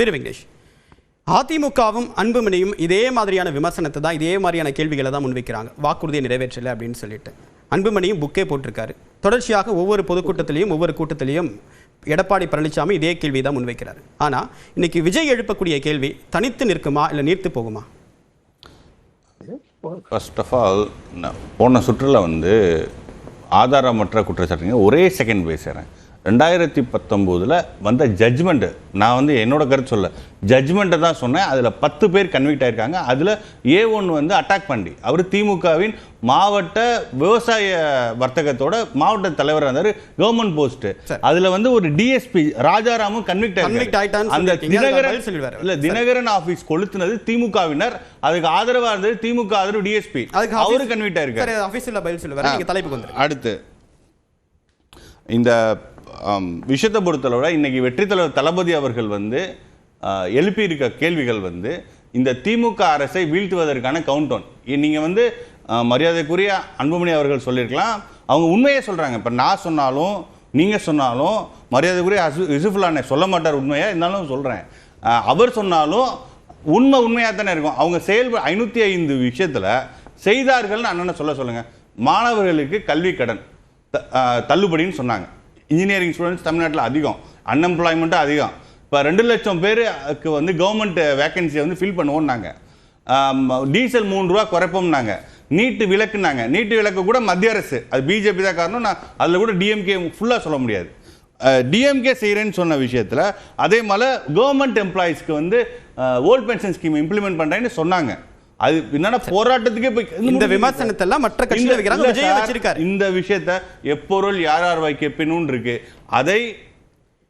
வீர வெங்கடேஷ் அதிமுகவும் அன்புமணியும் இதே மாதிரியான விமர்சனத்தை தான் இதே மாதிரியான கேள்விகளை தான் முன்வைக்கிறாங்க. வாக்குறுதியை நிறைவேற்றலை அப்படின்னு சொல்லிட்டு. அன்புமணியும் புக்கே போட்டிருக்காரு. தொடர்ச்சியாக ஒவ்வொரு பொதுக்கூட்டத்திலையும் ஒவ்வொரு கூட்டத்திலையும் எடப்பாடி பழனிசாமி இதே கேள்வி தான் முன்வைக்கிறார். ஆனால் இன்னைக்கு விஜய் எழுப்பக்கூடிய கேள்வி தனித்து நிற்குமா இல்லை நீர்த்து போகுமா? ஃபர்ஸ்ட் ஆஃப் ஆல் போன சுற்றுல வந்து ஆதாரமற்ற குற்றச்சாட்டுங்க ஒரே செகண்ட் பேசுகிறேன் ரெண்டாயிரத்தி பத்தொம்போதில் வந்த ஜட்ஜ்மெண்ட்டு நான் வந்து என்னோட கருத்து சொல்ல ஜட்ஜ்மெண்ட்டை தான் சொன்னேன். அதில் பத்து பேர் கன்விக்ட் ஆயிருக்காங்க. அதில் ஏ ஒன் வந்து அட்டாக் பண்ணி அவர் திமுகவின் மாவட்ட விவசாய வர்த்தகத்தோட மாவட்ட தலைவராக இருந்தார் கவர்மெண்ட் போஸ்ட். அதில் வந்து ஒரு டிஎஸ்பி ராஜாராமும் கன்விக்ட் ஆயிட்டான்னு அந்த தினகரன். இல்ல தினகரன் ஆபீஸ் கொளுத்துனது திமுகவினர். அதுக்கு ஆதரவா இருந்தது திமுக ஆதரவு டிஎஸ்பி அதுக்கு அவரு கன்விக்ட் ஆயிருக்காரு. ஆஃபீஸில் பதில் சொல்லுவார். தலைப்புக்கு வந்துருங்க. அடுத்து இந்த விஷயத்தை பொறுத்தளவில் இன்னைக்கு வெற்றி தலைவர் தளபதி அவர்கள் வந்து எழுப்பியிருக்க கேள்விகள் வந்து இந்த திமுக அரசை வீழ்த்துவதற்கான கவுண்டோன் நீங்க வந்து மரியாதைக்குரிய அன்புமணி அவர்கள் சொல்லியிருக்கலாம். அவங்க உண்மையே சொல்றாங்க. இப்போ நான் சொன்னாலும் நீங்க சொன்னாலும் மரியாதைக்குரிய அசு- யூசுஃபுல்லானே சொல்ல மாட்டார் உண்மையா இருந்தாலும் சொல்றேன். அவர் சொன்னாலும் உண்மை உண்மையாக தானே இருக்கும். அவங்க செயல் ஐநூற்றி ஐந்து விஷயத்தில் செய்தார்கள்னு அண்ணனை சொல்ல சொல்லுங்க. மாணவர்களுக்கு கல்வி கடன் த- தள்ளுபடின்னு சொன்னாங்க. இன்ஜினியரிங் ஸ்டூடெண்ட்ஸ் தமிழ்நாட்டில் அதிகம். அன்எம்ப்ளாய்மெண்ட்டும் அதிகம். இப்போ ரெண்டு லட்சம் பேருக்கு வந்து கவர்மெண்ட் வேக்கன்சியை வந்து ஃபில் பண்ணுவோம்னாங்க. டீசல் மூணு ரூபா குறைப்போம்னாங்க. நீட்டு விளக்குனாங்க. நீட்டு விளக்கு கூட மத்திய அரசு. அது பிஜேபி தான் காரணம். நான் அதில் கூட டிஎம்கே ஃபுல்லாக சொல்ல முடியாது. டிஎம்கே செய்கிறேன்னு சொன்ன விஷயத்தில் அதே மாதிரி கவர்மெண்ட் எம்ப்ளாயீஸ்க்கு வந்து ஓல்ட் பென்ஷன் ஸ்கீம் இம்ப்ளிமெண்ட் பண்ணுறேன்னு சொன்னாங்க. அது என்னன்னா போராட்டத்துக்கே போய் இந்த விமர்சனத்தை எல்லாம் மற்ற இந்த- வைக்கிறாங்க விஜய் சார், வச்சிருக்காரு. இந்த விஷயத்த எப்பொருள் யார் யார் வைக்கப்பினும் இருக்கு. அதை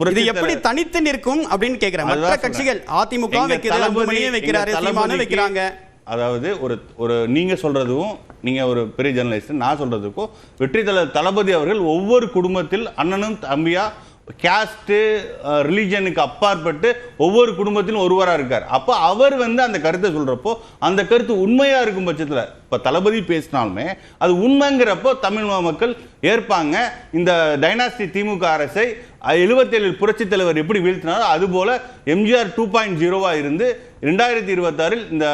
இது எப்படி தனித்து நிற்கும் அப்படின்னு கேக்குறேன். மற்ற கட்சிகள் அதிமுக வைக்கிறது அன்புமணியும் வைக்கிறாரு சீமானும் வைக்கிறாங்க. அதாவது ஒரு ஒரு நீங்க சொல்றதுக்கும் நீங்க ஒரு பெரிய ஜெர்னலிஸ்ட் நான் சொல்றதுக்கும் வெற்றி தலைவர் தளபதி அவர்கள் ஒவ்வொரு குடும்பத்தில் அண்ணனும் தம்பியா கேஸ்ட்டு ரிலீஜனுக்கு அப்பாற்பட்டு ஒவ்வொரு குடும்பத்திலும் ஒருவராக இருக்கார். அப்போ அவர் வந்து அந்த கருத்தை சொல்கிறப்போ அந்த கருத்து உண்மையாக இருக்கும் பட்சத்தில் இப்போ தளபதி பேசினாலுமே அது உண்மைங்கிறப்போ தமிழ் மக்கள் ஏற்பாங்க. இந்த டைனாஸ்டி திமுக அரசை எழுபத்தேழு புரட்சி தலைவர் எப்படி வீழ்த்தினாரோ அதுபோல எம்ஜிஆர் டூ பாயிண்ட் ஜீரோவா இருந்து ரெண்டாயிரத்தி இருபத்தாறில் இந்த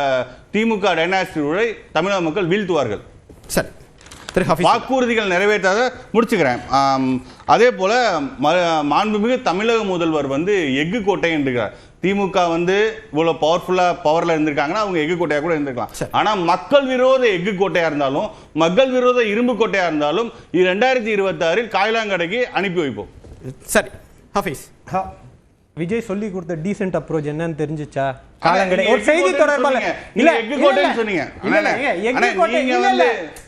திமுக டைனாஸ்டி உரை தமிழக மக்கள் வீழ்த்துவார்கள். சரி திரு வாக்குறுதிகள் நிறைவேற்றாத முடிச்சுக்கிறேன். அதே போல ம- மாண்புமிகு தமிழக முதல்வர் வந்து எஃகு கோட்டை என்றுக்கிறார் திமுக வந்து இவ்வளவு பவர்ஃபுல்லா பவர்ல இருந்திருக்காங்கன்னா அவங்க எஃகு கோட்டையா கூட இருந்திருக்கலாம். சரி. ஆனா மக்கள் விரோத எஃகு கோட்டையா இருந்தாலும் மக்கள் விரோத இரும்பு கோட்டையா இருந்தாலும் ரெண்டாயிரத்தி இருபத்தி ஆறில் காயிலாங்கடைக்கு அனுப்பி வைப்போம். சரி ஹஃபீஸ். ஹா, விஜய் சொல்லி கொடுத்த டீசென்ட் அப்ரோச் என்னன்னு தெரிஞ்சுச்சா? காலங்கடை. ஒரு செய்தி கோட்டைன்னு இல்ல எஃகு கோட்டைன்னு. சொன்னீங்க. அண்ணா, கோட்டை இல்ல, இல்ல.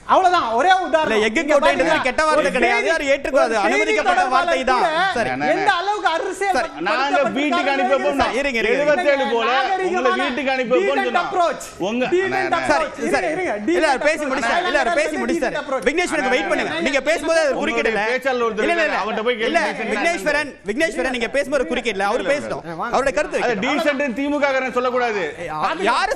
அவ்வளவுதான். ஒரே உதாரணம். இங்க கோட்டைன்றது கெட்ட வார்த்தை கிடையாது. யாரும் செய்தி அனுமதிக்கப்பட்ட வார்த்தை தான். சரி. எந்த அளவுக்கு அரசியல். நாங்க வீட்டுக்கு அனுப்பி வைப்போம் சரி, இருங்க, இருங்க. எழுபத்தேழு போல உங்களை வீட்டுக்கு அனுப்பி வைப்போம் அப்ரோச் உங்க சரி சரி. இல்ல பேசி முடிச்சாரு இல்ல பேசி முடிச்சாரு விக்னேஸ்வரன் வெயிட் பண்ணுங்க. நீங்க பேசும்போது அவர் குறுக்கிடல இல்ல. இல்ல. அவர்ட்ட போய் இல்ல. விக்னேஸ்வரன் விக்னேஸ்வரன் நீங்க பேசும்போது குறுக்கிடல அவர் பேசணும் அவரோட கருத்து அது. டீசென்ட் திமுக காரன் சொல்லக்கூடாது. யாரு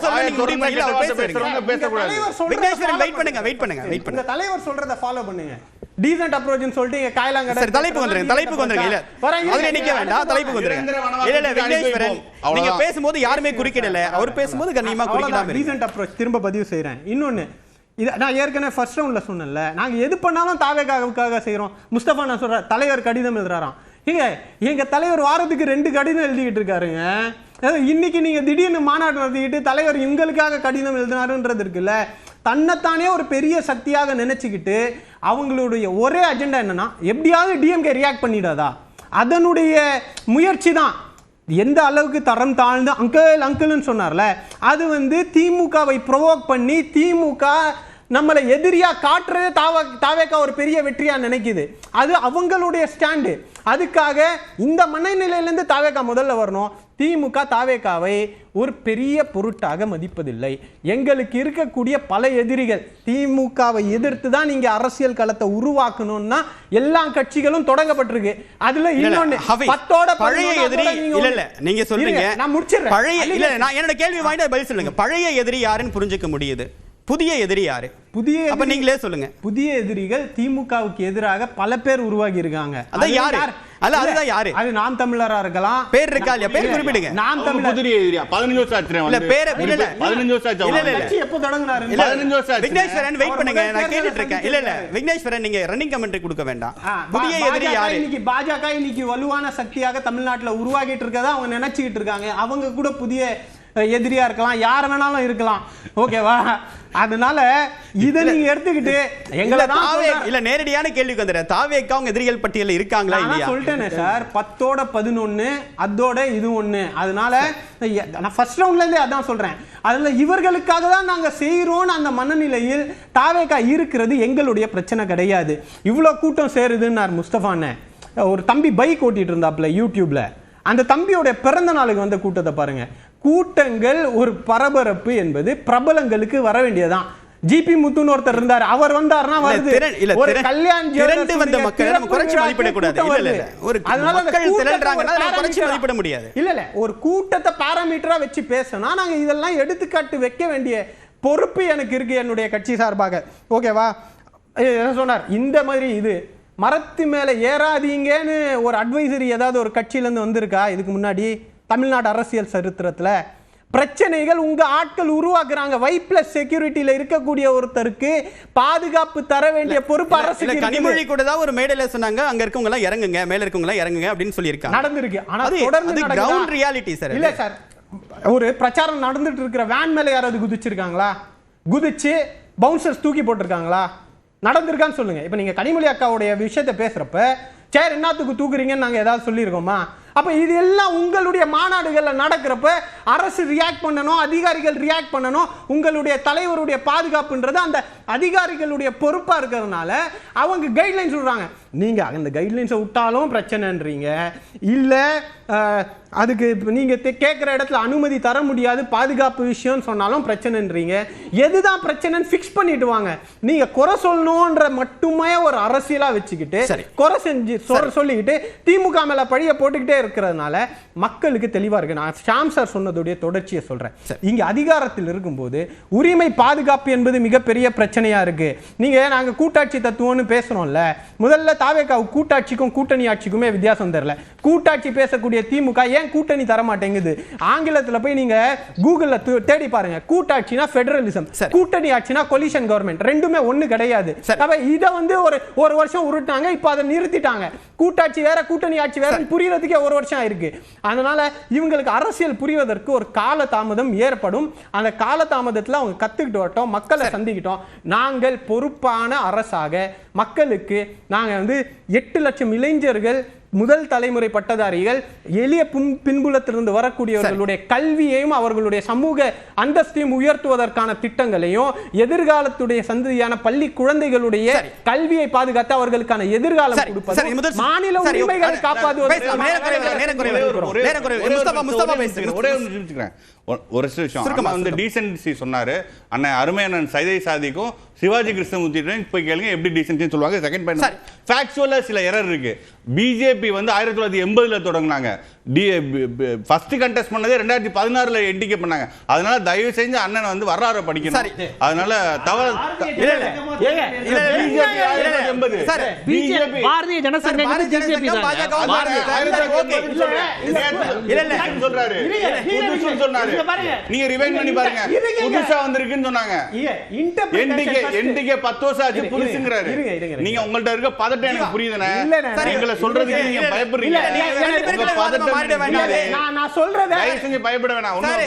பேசக்கூடாது. விக்னேஸ்வரன் வெயிட் பண்ணுங்க வெயிட் பண்ணுங்க வெயிட் உங்க பண்ணுங்க. தலைவர் சொல்றத ஃபாலோ பண்ணுங்க. டீசென்ட் அப்ரோச்னு சொல்லிட்டு இங்க காயலாங்கடை சரி தலைப்புக்கு வந்துருங்க தலைப்புக்கு வந்துருங்க இல்ல. வரேன், அதுல இருங்க, நிக்க வேண்டாம் தலைப்புக்கு வந்துருங்க. நிரந்தர வனவாசத்துக்கு இல்ல இல்ல அனுப்பி விக்னேஸ்வரன் வைப்போம். நீங்க அவ்வளவுதான். பேசும்போது யாருமே குறுக்கிடல. அவர் பேசும்போது கண்ணியமா குறுக்கிடாம டீசென்ட் அப்ரோச் திரும்ப பதிவு செய்றேன். இன்னொன்னு இது நான் ஏற்கனவே ஃபர்ஸ்ட் ரவுண்ட்ல சொன்னேன்ல. நாங்க எது பண்ணாலும் தாவேக்காவுக்காக செய்றோம். முஸ்தபா நான் சொல்றேன் தலைவர் கடிதம் எழுதுறாராம். ஏங்க எங்க தலைவர் வாரத்துக்கு ரெண்டு கடிதம் எழுதிக்கிட்டு இருக்காருங்க. இன்னைக்கு நீங்க திடீர்னு மாநாடு நடத்திக்கிட்டு தலைவர் எங்களுக்காக கடிதம் எழுதினாருன்றது இருக்குல்ல தன்னைத்தானே ஒரு பெரிய சக்தியாக நினைச்சுக்கிட்டு அவங்களுடைய ஒரே அஜெண்டா என்னன்னா எப்படியாவது டிஎம்கே ரியாக்ட் பண்ணிடாதா? அதனுடைய முயற்சி தான். எந்த அளவுக்கு தரம் தாழ்ந்து அங்கிள் அங்கிள்னு சொன்னார்ல அது வந்து திமுகவை ப்ரொவோக் பண்ணி திமுக நம்மளை எதிரியாக காட்டுறது தாவா தாவேக்கா ஒரு பெரிய வெற்றியாக நினைக்குது. அது அவங்களுடைய ஸ்டாண்டு அதுக்காக இந்த மனநிலையிலேருந்து தாவேக்கா முதல்ல வரணும். திமுக தாவேக்காவை ஒரு பெரிய பொருட்டாக மதிப்பதில்லை. எங்களுக்கு இருக்கக்கூடிய பல எதிரிகள் திமுகவை எதிர்த்து தான் நீங்க அரசியல் களத்தை உருவாக்கணும்னா எல்லா கட்சிகளும் தொடங்கப்பட்டிருக்கு. அதுல இன்னொன்னு பத்தோட பழைய எதிரி இல்ல இல்ல நீங்க சொல்றீங்க. நான் முடிச்சிடுறேன். பழைய இல்ல நான் என்னோட கேள்வி வாங்கிட்டு பதில் சொல்லுங்க. பழைய எதிரி யாருன்னு புரிஞ்சுக்க முடியுது? புதிய எதிரி யாரு? புதிய அப்ப நீங்களே சொல்லுங்க. புதிய எதிரிகள் திமுகவுக்கு எதிராக பல பேர் உருவாகி இருக்காங்க. அதான் அது யாரு? அல்ல அதுதான் யாரு? அது நாம் தமிழரா இருக்கலாம். பேர் இருக்கா இல்லையா? பேர் குறிப்பிடுங்க. நாம் தமிழர். புதிரி எதிரியா பதினஞ்சு வருஷம் ஆச்சு இல்ல, பேரு- இல்ல. பதினஞ்சு வருஷம் ஆச்சு இல்ல, இல்ல, எப்போ தொடங்கினாரு? பதினஞ்சு வருஷம் ஆச்சு. விக்னேஸ்வரன் வெயிட் பண்ணுங்க. நான் கேட்டுட்டு இருக்கேன். இல்ல இல்ல. விக்னேஸ்வரன் நீங்க ரன்னிங் கமெண்ட்ரி கொடுக்க வேண்டாம். புதிய எதிரி பாஜக யாரு? இன்னைக்கு பாஜக இன்னைக்கு வலுவான சக்தியாக தமிழ்நாட்டுல உருவாகிட்டு இருக்கதா அவங்க நினைச்சுக்கிட்டு இருக்காங்க. அவங்க கூட புதிய எதிரியா இருக்கலாம். யார் வேணாலும் இருக்கலாம். ஓகேவா? அதனால இதை நீங்க எடுத்துக்கிட்டு எங்களை இல்ல நேரடியான கேள்விக்கு வந்துடுறேன். தாவேக்கா அவங்க எதிரிகள் பட்டியல்ல இருக்காங்களா இல்லையா? சொல்லிட்டேனே சார். பத்தோட பதினொன்னு அதோட இது ஒண்ணு. அதனால நான் ஃபர்ஸ்ட் ரவுண்ட்ல இருந்தே அதான் சொல்றேன். அதுல இவர்களுக்காக தான் நாங்க செய்யறோம்னு அந்த மனநிலையில் தாவேக்கா இருக்கிறது எங்களுடைய பிரச்சனை கிடையாது. இவ்வளவு கூட்டம் சேருதுன்னார் முஸ்தபானே. ஒரு தம்பி பைக் ஓட்டிட்டு இருந்தாப்ல யூடியூப்ல. அந்த தம்பியோட பிறந்த நாளுக்கு வந்த கூட்டத்தை பாருங்க. கூட்டங்கள் ஒரு பரபரப்பு என்பது பிரபலங்களுக்கு வர வேண்டியதுதான். ஜிபி முத்துன்னு ஒருத்தர் இருந்தார். அவர் வந்தாருன்னா இல்ல, வருது. இல்ல, ஒரு கல்யாண் திரண்டு வந்த மக்களை நம்ம குறைச்சு மதிப்பிடக்கூடாது. விழாக்கு இல்ல, இல்ல, ஒரு. அதனால மக்கள் திரள்றாங்கன்னா அதை குறைச்சு மதிப்பிட முடியாது. இல்ல இல்ல. ஒரு கூட்டத்தை பாராமீட்டரா வச்சு பேசினா நாங்க இதெல்லாம் எடுத்துக்காட்டு வைக்க வேண்டிய பொறுப்பு எனக்கு இருக்கு என்னுடைய கட்சி சார்பாக. ஓகேவா? என்ன சொன்னார்? இந்த மாதிரி இது. மரத்து மேல ஏறாதீங்கன்னு ஒரு அட்வைசரி ஏதாவது ஒரு கட்சியில இருந்து வந்திருக்கா? இதுக்கு முன்னாடி? தமிழ்நாடு அரசியல் சரித்திரத்துல பிரச்சனைகள் உங்க ஆட்கள் உருவாக்குறாங்க. வை பிளஸ் செக்யூரிட்டியில இருக்கக்கூடிய ஒருத்தருக்கு பாதுகாப்பு தர வேண்டிய பொறுப்பு இருக்குது. கனிமொழி கூட தான் ஒரு மேடையில சொன்னாங்க. அங்க இருக்கவங்க எல்லாம் இறங்குங்க மேல இருக்கவங்க எல்லாம் இறங்குங்க அப்படின்னு சொல்லியிருக்காங்க. நடந்திருக்கு. ஆனா அது- தொடர்ந்து ground reality sir இல்ல. சார் ஒரு பிரச்சாரம் நடந்துட்டு இருக்கிற வேன் மேல யாராவது குதிச்சிருக்காங்களா? குதிச்சு பவுன்சர்ஸ் தூக்கி போட்டிருக்காங்களா? நடந்திருக்கான்னு சொல்லுங்க. இப்ப நீங்க கனிமொழி அக்காவுடைய விஷயத்தை பேசுறப்ப சேர் என்னத்துக்கு தூக்குறீங்கன்னு நாங்க ஏதாவது சொல்லியிருக்கோமா? அப்போ இது எல்லாம் உங்களுடைய மாநாடுகளில் நடக்கிறப்ப அரசு ரியாக்ட் பண்ணணும் அதிகாரிகள் ரியாக்ட் பண்ணணும் உங்களுடைய தலைவருடைய பாதுகாப்புன்றது அந்த அதிகாரிகளுடைய பொறுப்பாக இருக்கிறதுனால அவங்க கைட்லைன் சொல்கிறாங்க நீங்க அந்த கைட்லைன்ஸை விட்டாலும் பிரச்சனைன்றீங்க. இல்ல அதுக்கு இப்ப நீங்க தே- கேட்கிற இடத்துல அனுமதி தர முடியாது பாதுகாப்பு விஷயம்னு சொன்னாலும் பிரச்சனைன்றீங்க. எதுதான் பிரச்சனைன்னு ஃபிக்ஸ் பண்ணிட்டு வாங்க. நீங்க குறை சொல்லணும்ன்ற மட்டுமே ஒரு அரசியலா வச்சுக்கிட்டு சரி. குறை செஞ்சு சொல் சொல்லிக்கிட்டு திமுக மேல பழிய போட்டுக்கிட்டே இருக்கிறதுனால மக்களுக்கு தெளிவா இருக்கு. நான் ஷாம் சார் சொன்னதுடைய தொடர்ச்சியை சொல்றேன். சரி. இங்க அதிகாரத்தில் இருக்கும்போது உரிமை பாதுகாப்பு என்பது மிகப்பெரிய பிரச்சனையா இருக்கு. நீங்க நாங்க கூட்டாட்சி தத்துவம்னு பேசுறோம்ல முதல்ல தாவேக்காவு கூட்டாட்சிக்கும் கூட்டணி ஆட்சிக்குமே வித்தியாசம் தெரியல. கூட்டாட்சி பேசக்கூடிய திமுக ஏன் கூட்டணி தர மாட்டேங்குது ஆங்கிலத்துல போய் நீங்க கூகுள்ல தேடி பாருங்க. கூட்டாட்சினா ஃபெடரலிசம் சரி. கூட்டணி ஆட்சினா கொலிஷன் கவர்மெண்ட் ரெண்டுமே ஒண்ணு கிடையாது. அப்ப இத வந்து ஒரு ஒரு வருஷம் உருட்டாங்க இப்ப அதை நிறுத்திட்டாங்க. கூட்டாட்சி வேற கூட்டணி ஆட்சி வேற புரியறதுக்கே ஒரு வருஷம் ஆயிருக்கு. அதனால இவங்களுக்கு அரசியல் புரிவதற்கு ஒரு கால தாமதம் ஏற்படும். அந்த கால தாமதத்துல அவங்க கத்துக்கிட்டு வரட்டும் மக்களை சந்திக்கிட்டோம். நாங்கள் பொறுப்பான அரசாக மக்களுக்கு நாங்க வந்து எட்டு லட்சம் இளைஞர்கள் முதல் தலைமுறை பட்டதாரிகள் எளிய பின்- பின்புலத்திலிருந்து வரக்கூடியவர்களுடைய கல்வியையும் அவர்களுடைய சமூக அந்தஸ்தையும் உயர்த்துவதற்கான திட்டங்களையும் எதிர்காலத்துடைய சந்ததியான பள்ளி குழந்தைகளுடைய. கல்வியை பாதுகாத்து அவர்களுக்கான எதிர்காலம் கொடுப்பது மாநில உரிமைகளை காப்பாற்றுவது. ஒரே விஷயம் சொன்னாரு. அண்ணன் அருமை அண்ணன் சைதை சாதிக்கும் சிவாஜி கிருஷ்ணமூர்த்தி போய் கேளுங்க எப்படி டீசென்சி சொல்லுவாங்க. செகண்ட் சரி. பாயிண்ட் ஃபேக்சுவலா சில எரர் இருக்கு. பிஜேபி வந்து ஆயிரத்தி தொள்ளாயிரத்தி எண்பதுல தொடங்கினாங்க. டி ஃபர்ஸ்ட் கண்டெஸ்ட் பண்ணதே ரெண்டாயிரத்தி பதினாறுல என்டிகே பண்ணாங்க. அதனால தயவு செஞ்சு அண்ணன் வந்து வரலாறு படிக்கணும். சரி. அதனால தவறு பாரதிய இல்ல. சொல்றாரு. நீங்க ரிவைண்ட் பண்ணி பாருங்க. புதுசா வந்திருக்குன்னு சொன்னாங்க. என்டிகே. என்டிகே பத்து வருஷம் ஆச்சு புதுசுங்கிறாரு. நீங்க உங்கள்ட்ட இருக்க பதட்டம் எனக்கு புரியுதுண்ணே. எங்களை சொல்றதுக்கு நீங்க பயப்படுறீங்க. நான் சொல்றத பயப்பட வேணாம். சரி.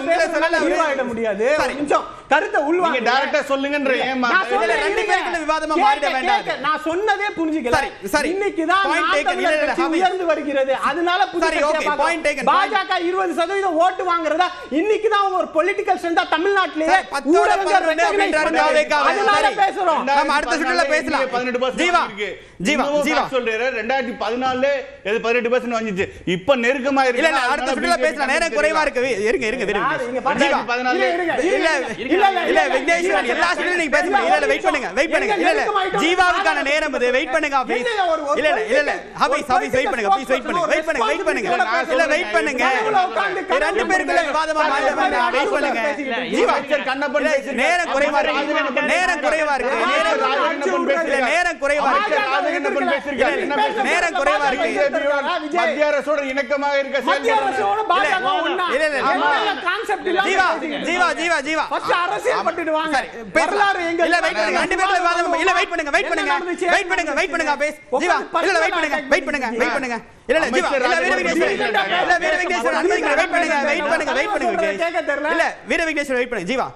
பிரச்சனை முடியாது. நிமிஷம். கருத்தை நீங்க உள்வாங்க டைரக்டா சொல்லுங்கன்ற ஏமா நான் ரெண்டு. பேருக்குள்ள விவாதமா மாறிட வேண்டாம். நான் சொன்னதே புரிஞ்சுக்கல சரி, சரி. இன்னைக்கு தான் நாம் ஹமீத். உயர்ந்து வருகிறது அதனால சரி. பார்க்கிறோம். Point taken. பாஜக இருபது சதவீதம் ஓட்டு வாங்குறதா இன்னைக்கு தான் அவங்க ஒரு பொலிட்டிக்கல் சார், பத்தோட ஊடகங்கள். அதனால. பேசுறோம் நம்ம அடுத்த சுற்றுல பேசலாம். பதினெட்டு ஜீவா, ஜீவா, ஜீவா. சொல்றாரு ரெண்டாயிரத்தி பதினாலுல எது பதினெட்டு பர்சன்ட் வந்துச்சு இப்ப நெருக்கமா இருக்கு இல்ல அடுத்த சுற்றுல பேசலாம் நேரம் குறைவா இருக்கு இருங்க இருங்க இருங்க பாருங்க. ஜீவா. பதினாலு. இருங்க, இருங்க, இல்ல இருங்க. இல்ல, விக்னேஸ்வரன் எல்லா நீங்க இல்ல இல்ல வெயிட் பண்ணுங்க வெயிட் பண்ணுங்க. இல்ல. ஜீவாவுக்கான நேரம் இது வெயிட் பண்ணுங்க இல்ல இல்ல இல்ல இல்ல வெயிட் பண்ணுங்க ப்ளீஸ் வெயிட் பண்ணுங்க வெயிட் பண்ணுங்க வெயிட் பண்ணுங்க. இல்ல வெயிட் பண்ணுங்க. ரெண்டு பேருக்குள்ள விவாதமா மாறிட வேண்டாம். வெயிட் பண்ணுங்க. ஜீவா கண்ணப்பன். நேரம் குறைவா இருக்கு. நேரம் குறைவா இருக்கு. நேரம் நேரம் குறைவா இருக்கு? நேரம் குறைவா இருக்கு. மத்திய அரசோட இணக்கமாக இருக்க இல்ல, ஜீவா? ஜீவா ஜீவா அரசியல் பட்டுட்டு வாங்க. வரலாறு எங்க இல்ல வெயிட் பண்ணுங்க ரெண்டு பேர்ல வாதம் இல்ல வெயிட் பண்ணுங்க வெயிட் பண்ணுங்க? வெயிட் பண்ணுங்க வெயிட் பண்ணுங்க பேஸ் ஜீவா இல்ல இல்ல வெயிட் பண்ணுங்க வெயிட் பண்ணுங்க வெயிட் பண்ணுங்க இல்ல இல்ல ஜீவா இல்ல வீர விக்னேஸ்வரன் இல்ல வீர விக்னேஸ்வரன் வெயிட் பண்ணுங்க வெயிட் பண்ணுங்க வெயிட் பண்ணுங்க கேட்க தெரியல. இல்ல வீர விக்னேஸ்வரன் வெயிட் பண்ணுங்க ஜீவா